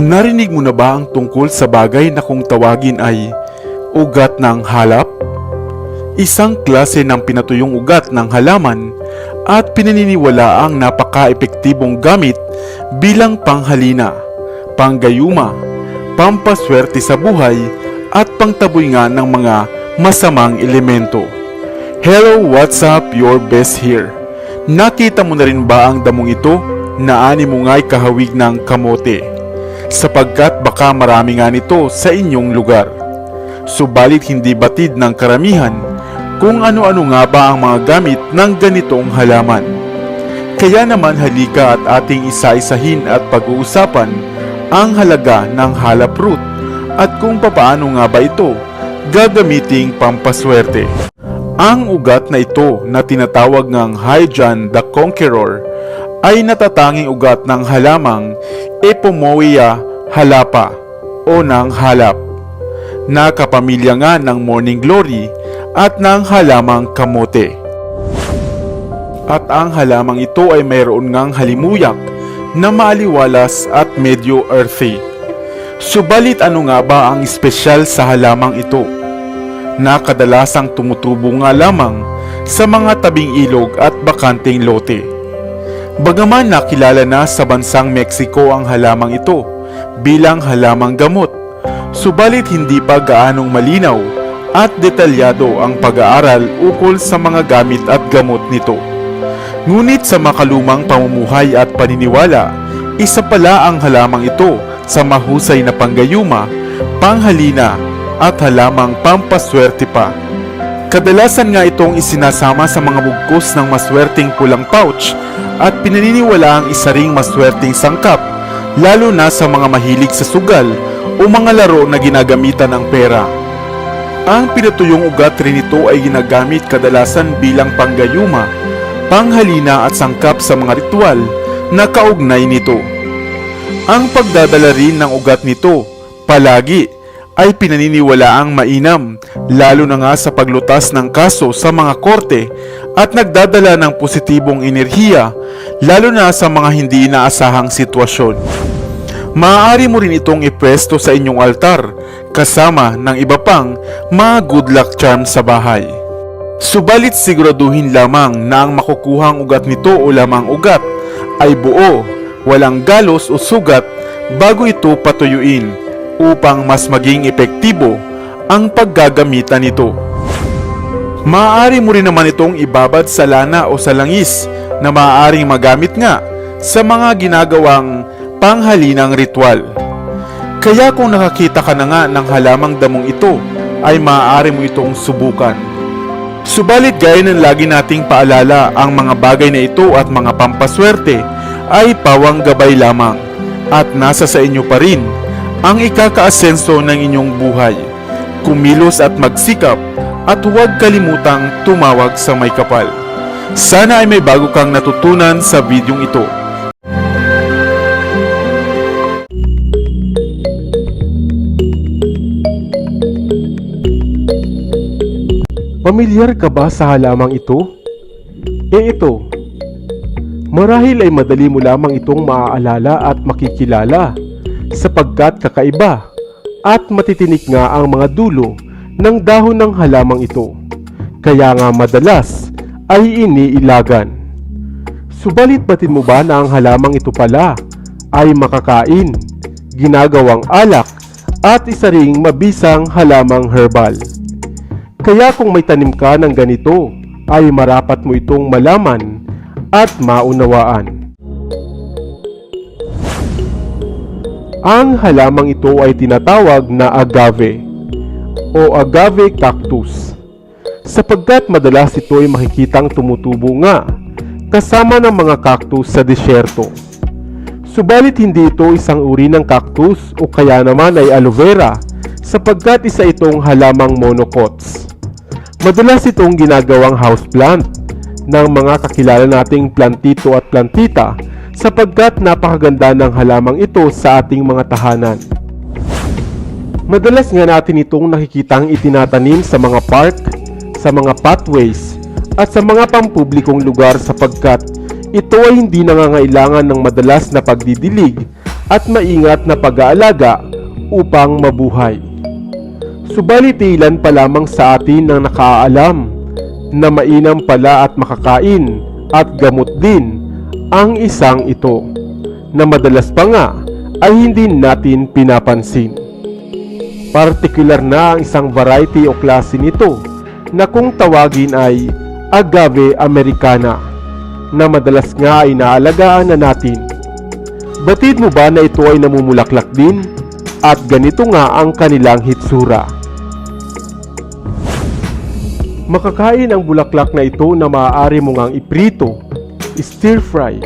Narinig mo na ba ang tungkol sa bagay na kung tawagin ay ugat ng halap? Isang klase ng pinatuyong ugat ng halaman at pinaniniwala ang napaka-epektibong gamit bilang panghalina, panggayuma, pampaswerte sa buhay at pangtaboy nga ng mga masamang elemento. Hello, what's up? Your best here. Nakita mo na rin ba ang damong ito na ani mo nga'y kahawig ng kamote? Sapagkat baka marami nga nito sa inyong lugar. Subalit hindi batid ng karamihan kung ano-ano nga ba ang mga gamit ng ganitong halaman. Kaya naman halika at ating isa-isahin at pag-uusapan ang halaga ng halap root at kung papaano nga ba ito gagamiting pampaswerte. Ang ugat na ito na tinatawag ng Hyjan the Conqueror ay natatanging ugat ng halamang Epomoea halapa o ng halap na kapamilya nga ng Morning Glory at ng halamang kamote. At ang halamang ito ay mayroon ngang halimuyak na maaliwalas at medyo earthy. Subalit ano nga ba ang espesyal sa halamang ito? Na kadalasang tumutubo nga lamang sa mga tabing ilog at bakanting lote. Bagaman nakilala na sa bansang Mexico ang halamang ito bilang halamang gamot, subalit hindi pa gaanong malinaw at detalyado ang pag-aaral ukol sa mga gamit at gamot nito. Ngunit sa makalumang pamumuhay at paniniwala, isa pala ang halamang ito sa mahusay na panggayuma, panghalina at halamang pampaswerte pa. Kadalasan nga itong isinasama sa mga bugkos ng maswerteng pulang pouch at pinaniniwala ang isa ring maswerteng sangkap lalo na sa mga mahilig sa sugal o mga laro na ginagamitan ng pera. Ang pinatuyong ugat rin ito ay ginagamit kadalasan bilang panggayuma, panghalina at sangkap sa mga ritual na kaugnay nito. Ang pagdadala rin ng ugat nito, palagi, ay pinaniniwalaang mainam, lalo na nga sa paglutas ng kaso sa mga korte at nagdadala ng positibong enerhiya, lalo na sa mga hindi inaasahang sitwasyon. Maaari mo rin itong ipwesto sa inyong altar kasama ng iba pang mga good luck charm sa bahay. Subalit siguraduhin lamang na ang makukuhang ugat nito o lamang ugat ay buo, walang galos o sugat bago ito patuyuin upang mas maging epektibo ang paggagamitan nito. Maaari mo rin naman itong ibabad sa lana o sa langis na maaaring magamit nga sa mga ginagawang panghalinang ritual. Kaya kung nakakita ka na nga ng halamang damong ito, ay maaari mo itong subukan. Subalit gaya ng lagi nating paalala, ang mga bagay na ito at mga pampaswerte ay pawang gabay lamang at nasa sa inyo pa rin ang ikakaasenso ng inyong buhay. Kumilos at magsikap at huwag kalimutang tumawag sa may kapal. Sana ay may bago kang natutunan sa bidyong ito. Pamilyar ka ba sa halamang ito? Eh ito, marahil ay madali mo lamang itong maaalala at makikilala sapagkat kakaiba at matitinik nga ang mga dulo ng dahon ng halamang ito. Kaya nga madalas ay iniilagan. Subalit batin mo ba na ang halamang ito pala ay makakain, ginagawang alak at isa ring mabisang halamang herbal. Kaya kung may tanim ka ng ganito, ay marapat mo itong malaman at maunawaan. Ang halamang ito ay tinatawag na agave o agave cactus sapagkat madalas ito ay makikitang tumutubo nga kasama ng mga cactus sa disyerto. Subalit hindi ito isang uri ng cactus o kaya naman ay aloe vera sapagkat isa itong halamang monocots. Madalas itong ginagawang houseplant ng mga kakilala nating plantito at plantita sapagkat napakaganda ng halamang ito sa ating mga tahanan. Madalas nga natin itong nakikitang itinatanim sa mga park, sa mga pathways, at sa mga pampublikong lugar sapagkat ito ay hindi nangangailangan ng madalas na pagdidilig at maingat na pag-aalaga upang mabuhay. Subalit ilan pa lamang sa atin ang nakaalam na mainam pala at makakain at gamot din ang isang ito na madalas pa nga ay hindi natin pinapansin. Partikular na ang isang variety o klase nito na kung tawagin ay agave americana na madalas nga ay naalagaan na natin. Batid mo ba na ito ay namumulaklak din? At ganito nga ang kanilang hitsura. Makakain ang bulaklak na ito na maaari mo ngang iprito, stir fry,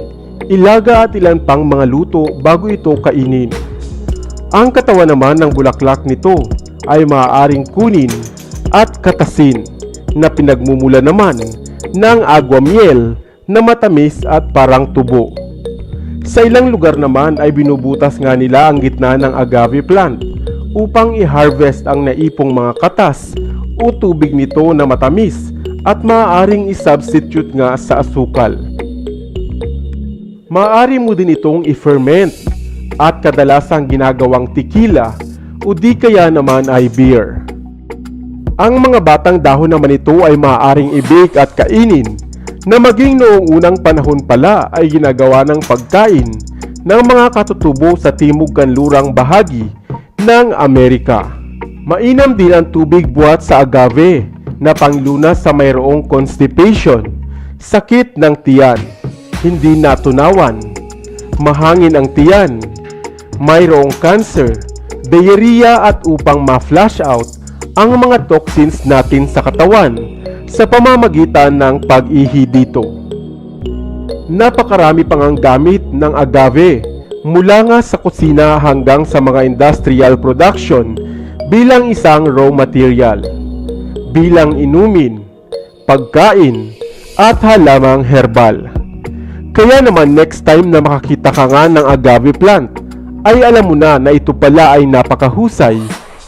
ilaga at ilan pang mga luto bago ito kainin. Ang katawan naman ng bulaklak nito ay maaaring kunin at katasin na pinagmumula naman ng agwamiel na matamis at parang tubo. Sa ilang lugar naman ay binubutas nga nila ang gitna ng agave plant upang i-harvest ang naipong mga katas o tubig nito na matamis at maaaring i-substitute nga sa asukal. Maaari mo din itong i-ferment at kadalasang ginagawang tequila o di kaya naman ay beer. Ang mga batang dahon naman ito ay maaaring i-bake at kainin na maging noong unang panahon pala ay ginagawa ng pagkain ng mga katutubo sa timog kanlurang bahagi ng Amerika. Mainam din ang tubig buhat sa agave na panglunas sa mayroong constipation, sakit ng tiyan, hindi natunawan, mahangin ang tiyan, mayroong cancer, diarrhea at upang ma-flush out ang mga toxins natin sa katawan sa pamamagitan ng pag-ihi dito. Napakarami pang ang gamit ng agave mula nga sa kusina hanggang sa mga industrial production bilang isang raw material, bilang inumin, pagkain, at halamang herbal. Kaya naman next time na makakita ka nga ng agave plant, ay alam mo na na ito pala ay napakahusay,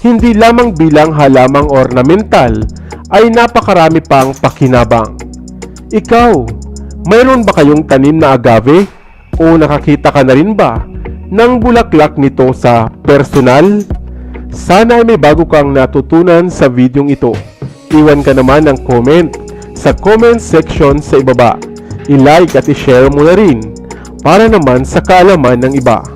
hindi lamang bilang halamang ornamental, ay napakarami pang pakinabang. Ikaw, mayroon ba kayong tanim na agave? O nakakita ka na rin ba ng bulaklak nito sa personal? Sana ay may bago kang natutunan sa videong ito. Iwan ka naman ng comment sa comment section sa ibaba. I-like at i-share mo na rin para naman sa kaalaman ng iba.